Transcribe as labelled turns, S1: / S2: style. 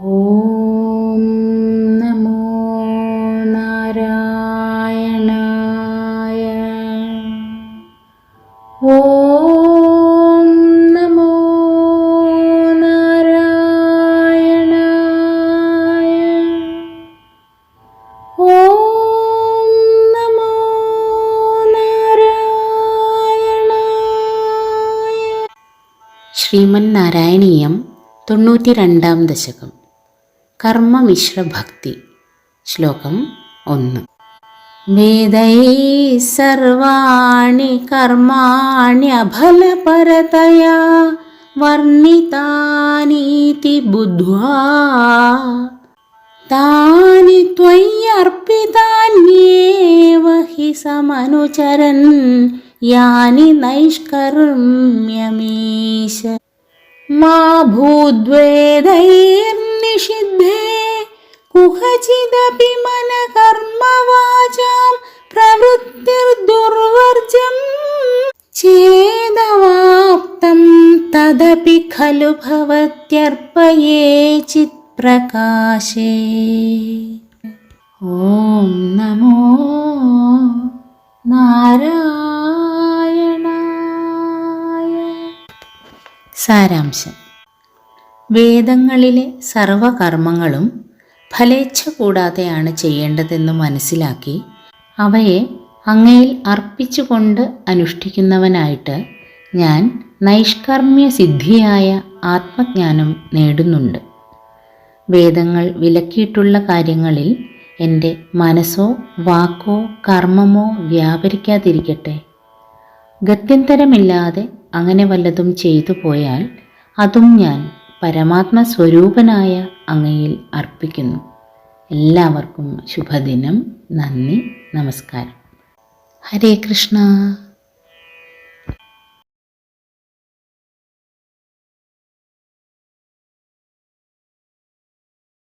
S1: ഓം നമോ നാരായണായ. ഓം നമോ നാരായണായ. ഓം നമോ നാരായണായ. ശ്രീമൻ നാരായണീയം തൊണ്ണൂറ്റി രണ്ടാം ദശകം. കർമ്മമിശ്ര ഭക്തി ശ്ലോകം ഒന്ന് വേദൈ സർവാണി കർമാണ്യഫലപരതയാ വർണ്ണിതാനീതി ബുദ്ധ്വാ താനി ത്വയ്യർപ്പിതാന്യേവ ഹി സമനുചരൻ യാനി നൈഷ്കർമ്യമീശ मा भूद्वेदैर्निषिद्धे യജിതപി മനകർമ്മവാചാം പ്രവൃത്തിർദുർവർജം ചേതവാപ്തം തദപി ഖലു ഭവത്യർപ്പയേ ചിത്പ്രകാശേ. ഓം നമോ നാരായണായ. സാരാംശം. വേദങ്ങളിലെ സർവകർമ്മങ്ങളും ഫലേച്ഛ കൂടാതെയാണ് ചെയ്യേണ്ടതെന്ന് മനസ്സിലാക്കി അവയെ അങ്ങയിൽ അർപ്പിച്ചുകൊണ്ട് അനുഷ്ഠിക്കുന്നവനായിട്ട് ഞാൻ നൈഷ്കർമ്മ്യ സിദ്ധിയായ ആത്മജ്ഞാനം നേടുന്നുണ്ട്. വേദങ്ങൾ വിലക്കിയിട്ടുള്ള കാര്യങ്ങളിൽ എന്റെ മനസ്സോ വാക്കോ കർമ്മമോ വ്യാപരിക്കാതിരിക്കട്ടെ. ഗത്യന്തരമില്ലാതെ അങ്ങനെ വല്ലതും ചെയ്തു പോയാൽ അതും ഞാൻ പരമാത്മ സ്വരൂപനായ അങ്ങയിൽ അർപ്പിക്കുന്നു. എല്ലാവർക്കും ശുഭദിനം. നന്ദി. നമസ്കാരം. ഹരേ കൃഷ്ണ.